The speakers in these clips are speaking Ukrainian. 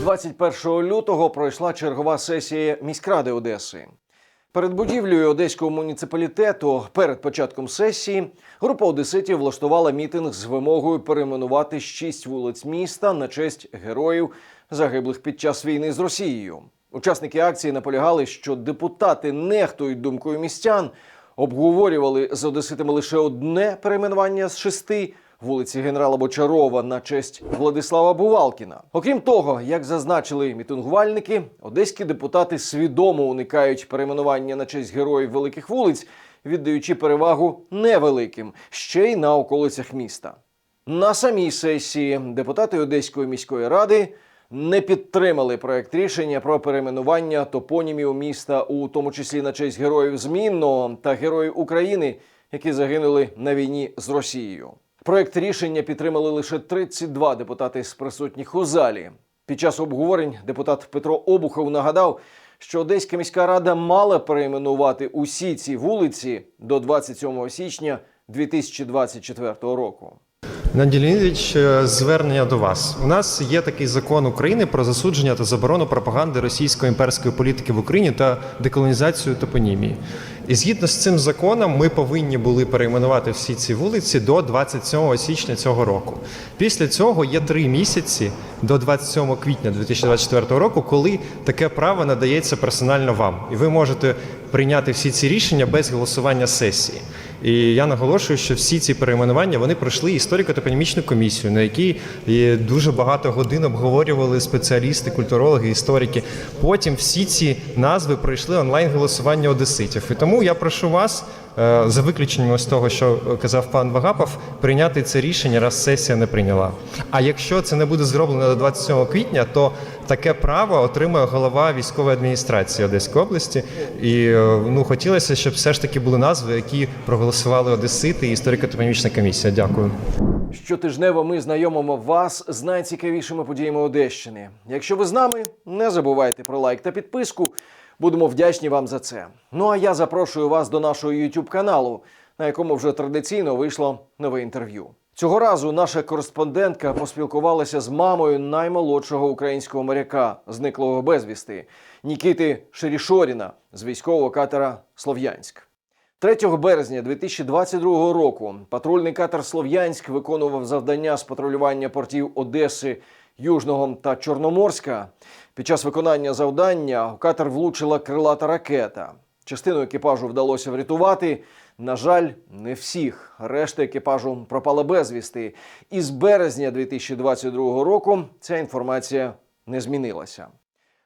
21 лютого пройшла чергова сесія міськради Одеси. Перед будівлею одеського муніципалітету перед початком сесії група одеситів влаштувала мітинг з вимогою перейменувати шість вулиць міста на честь героїв, загиблих під час війни з Росією. Учасники акції наполягали, що депутати нехтують думкою містян, обговорювали з одеситами лише одне перейменування з шести вулиці генерала Бочарова на честь Владислава Бувалкіна. Окрім того, як зазначили мітингувальники, одеські депутати свідомо уникають перейменування на честь героїв великих вулиць, віддаючи перевагу невеликим ще й на околицях міста. На самій сесії депутати Одеської міської ради не підтримали проект рішення про перейменування топонімів міста, у тому числі на честь героїв Змінного та героїв України, які загинули на війні з Росією. Проект рішення підтримали лише 32 депутати з присутніх у залі. Під час обговорень депутат Петро Обухов нагадав, що Одеська міська рада мала перейменувати усі ці вулиці до 27 січня 2024 року. Надій Леонідович, е, звернення до вас. У нас є такий закон України про засудження та заборону пропаганди російської імперської політики в Україні та деколонізацію топонімії. І згідно з цим законом, ми повинні були перейменувати всі ці вулиці до 27 січня цього року. Після цього є три місяці до 27 квітня 2024 року, коли таке право надається персонально вам, і ви можете прийняти всі ці рішення без голосування сесії. І я наголошую, що всі ці перейменування вони пройшли історико-топонімічну комісію, на якій е, дуже багато годин обговорювали спеціалісти, культурологи, історики. Потім всі ці назви пройшли онлайн голосування одеситів. І тому я прошу вас, за виключенням з того, що казав пан Вагапов, прийняти це рішення, раз сесія не прийняла. А якщо це не буде зроблено до 27 квітня, то таке право отримує голова військової адміністрації Одеської області. І е, ну хотілося, щоб все ж таки були назви, які проголосували Одесити і історико-топонімічна комісія. Дякую. Щотижнево ми знайомимо вас з найцікавішими подіями Одещини. Якщо ви з нами, не забувайте про лайк та підписку. Будемо вдячні вам за це. Ну а я запрошую вас до нашого YouTube каналу, на якому вже традиційно вийшло нове інтерв'ю. Цього разу наша кореспондентка поспілкувалася з мамою наймолодшого українського моряка, зниклого безвісти Нікіти Шерішоріна з військового катера Слов'янськ. 3 березня 2022 року патрульний катер Слов'янськ виконував завдання з патрулювання портів Одеси, Южного та Чорноморська. Під час виконання завдання в катер влучила крилата ракета. Частину екіпажу вдалося врятувати. На жаль, не всіх. Решта екіпажу пропала безвісти. І з березня 2022 року ця інформація не змінилася.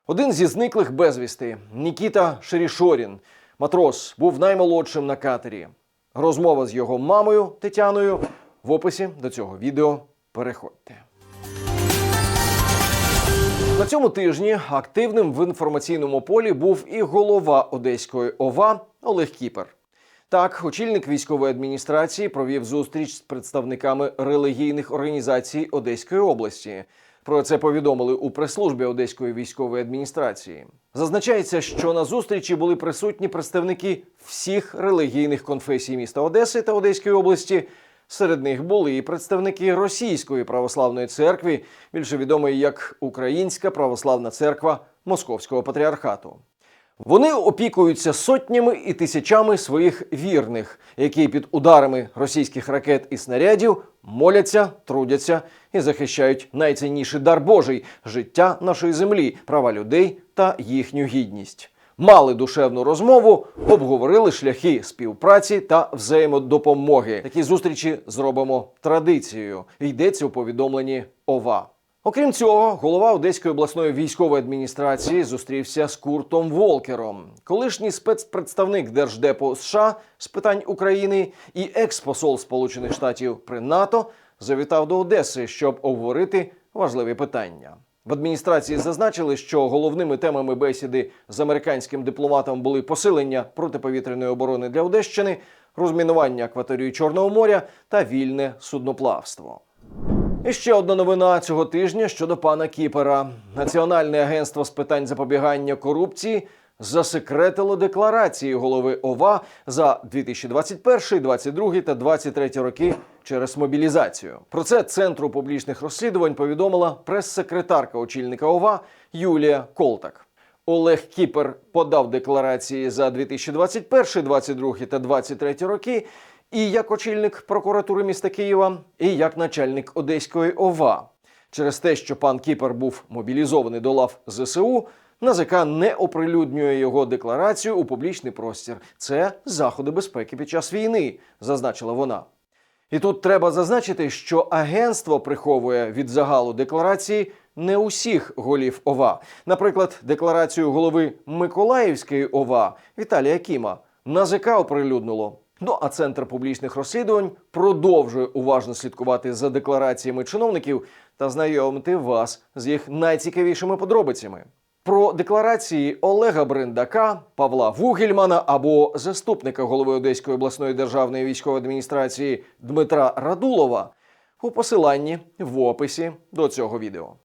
Один зі зниклих безвісти Нікіта Шерішорін, матрос, був наймолодшим на катері. Розмова з його мамою Тетяною в описі до цього відео. Переходьте. На цьому тижні активним в інформаційному полі був і голова Одеської ОВА Олег Кіпер. Так, очільник військової адміністрації провів зустріч з представниками релігійних організацій Одеської області. Про це повідомили у прес-службі Одеської військової адміністрації. Зазначається, що на зустрічі були присутні представники всіх релігійних конфесій міста Одеси та Одеської області. Серед них були і представники Російської православної церкви, більше відомої як Українська православна церква Московського патріархату. Вони опікуються сотнями і тисячами своїх вірних, які під ударами російських ракет і снарядів моляться, трудяться і захищають найцінніший дар Божий життя нашої землі, права людей та їхню гідність. Мали душевну розмову, обговорили шляхи співпраці та взаємодопомоги. Такі зустрічі зробимо традицією. Йдеться у повідомленні ОВА. Окрім цього, голова Одеської обласної військової адміністрації зустрівся з Куртом Волкером, колишній спецпредставник Держдепу США з питань України і експосол Сполучених Штатів при НАТО завітав до Одеси, щоб обговорити важливі питання. В адміністрації зазначили, що головними темами бесіди з американським дипломатом були посилення протиповітряної оборони для Одещини, розмінування акваторії Чорного моря та вільне судноплавство. І ще одна новина цього тижня щодо пана Кіпера. Національне агентство з питань запобігання корупції засекретило декларації голови ОВА за 2021, 2022 та 2023 роки через мобілізацію. Про це центру публічних розслідувань повідомила прес-секретарка очільника ОВА Юлія Колтак. Олег Кіпер подав декларації за 2021, 22 та 23 роки і як очільник прокуратури міста Києва, і як начальник Одеської ОВА. Через те, що пан Кіпер був мобілізований до лав ЗСУ, НАЗК не оприлюднює його декларацію у публічний простір. Це заходи безпеки під час війни, зазначила вона. І тут треба зазначити, що агентство приховує від загалу декларації не усіх голів ОВА. Наприклад, декларацію голови Миколаївської ОВА Віталія Кіма НАЗК оприлюднило. Ну а центр публічних розслідувань продовжує уважно слідкувати за деклараціями чиновників та знайомити вас з їх найцікавішими подробицями. Про декларації Олега Бриндака, Павла Вугельмана або заступника голови Одеської обласної державної військової адміністрації Дмитра Радулова у посиланні в описі до цього відео.